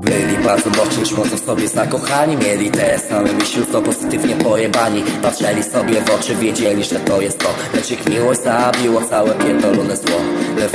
Byli bardzo dosyć mocno sobie zakochani Mieli te same myśli, co pozytywnie pojebani. Patrzeli sobie w oczy, wiedzieli, że to jest to. Lecz ich miłość zabiło całe pierdolone zło.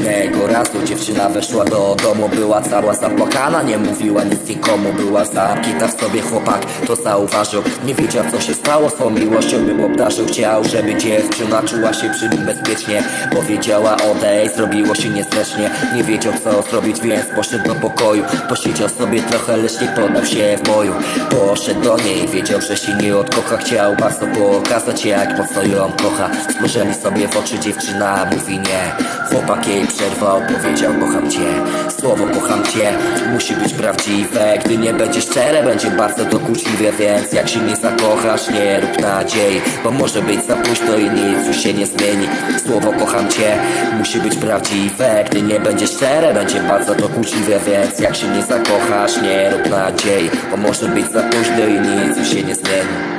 Pewnego razu dziewczyna weszła do domu Była cała zapłakana, nie mówiła nic nikomu Była zamknięta w sobie chłopak, to zauważył Nie wiedział co się stało tą miłością Bym obdarzył, chciał, żeby dziewczyna czuła się przy nim bezpiecznie Powiedziała odejść, zrobiło się niezręcznie Nie wiedział co zrobić, więc poszedł do pokoju Posiedział sobie trochę, lecz nie podał się w boju Poszedł do niej, wiedział, że się nie odkocha Chciał bardzo pokazać jak mocno ją kocha Spojrzeli sobie w oczy, dziewczyna mówi nie Chłopak jej przerwał, powiedział kocham cię. Słowo kocham cię musi być prawdziwe. Gdy nie będzie szczere, będzie bardzo dokuczliwe Więc jak się nie zakochasz, nie rób nadziei Bo może być za późno i nic już się nie zmieni. Słowo kocham cię musi być prawdziwe. Gdy nie będzie szczere, będzie bardzo dokuczliwe Więc jak się nie zakochasz, nie rób nadziei Bo może być za późno i nic już się nie zmieni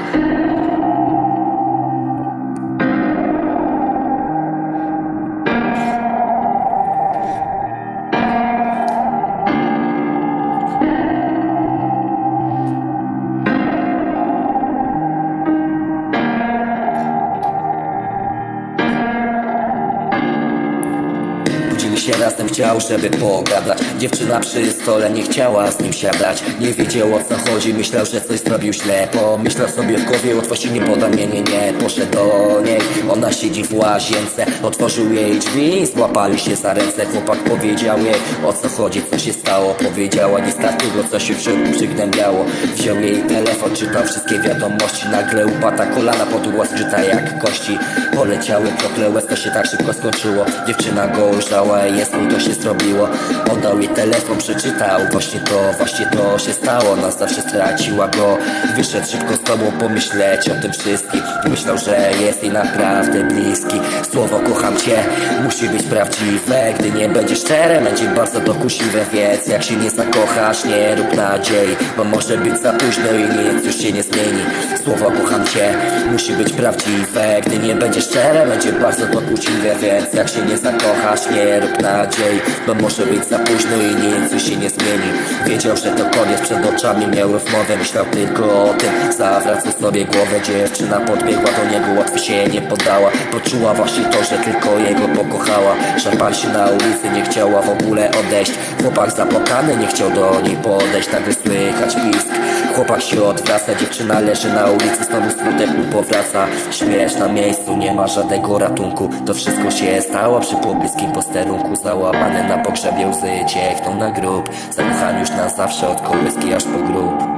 się razem, chciał, żeby pogadać. Dziewczyna przy stole nie chciała z nim siadać. Nie wiedział o co chodzi, myślał, że coś zrobił źle. Pomyślał sobie w głowie, się nie poda, nie, nie, nie Poszedł do niej, ona siedzi w łazience Otworzył jej drzwi, złapali się za ręce. Chłopak powiedział jej, o co chodzi, co się stało. Powiedziała nic takiego, co się w środku przygnębiało. Wziął jej telefon, czytał wszystkie wiadomości. Nagle upada kolana, podłoga zgrzyta jak kości. Poleciały krople łez, to się tak szybko skończyło. Dziewczyna go ujrzała, jest mu to się zrobiło. Oddał jej telefon, przeczytał. Właśnie to, właśnie to się stało. Na zawsze straciła go. Wyszedł szybko z tobą pomyśleć o tym wszystkim. Myślał, że jest jej naprawdę bliski. Słowo kocham cię musi być prawdziwe. Gdy nie będzie szczere, będzie bardzo dokuczliwe Więc jak się nie zakochasz, nie rób nadziei Bo może być za późno i nic już się nie zmieni Słowo kocham cię. Musi być prawdziwe Gdy nie będzie szczere, będzie bardzo dokuczliwe Więc jak się nie zakochasz, nie rób nadziei Bo może być za późno i nic się nie zmieni. Wiedział, że to koniec, przed oczami miał rozmowę Myślał tylko o tym, zawracał sobie głowę Dziewczyna podbiegła do niego, łatwo się nie poddała. Poczuła właśnie to, że tylko jego pokochała. Szarpali się na ulicy, nie chciała w ogóle odejść. Chłopak zapłakany, nie chciał do niej podejść Nagle słychać pisk. Chłopak się odwraca, dziewczyna leży na ulicy Znowu smutek mu powraca. Śmierć na miejscu, nie ma żadnego ratunku. To wszystko się stało przy pobliskim posterunku. Załamany na pogrzebie łzy ciechną na grób. Zakochany już na zawsze od kołyski aż po grób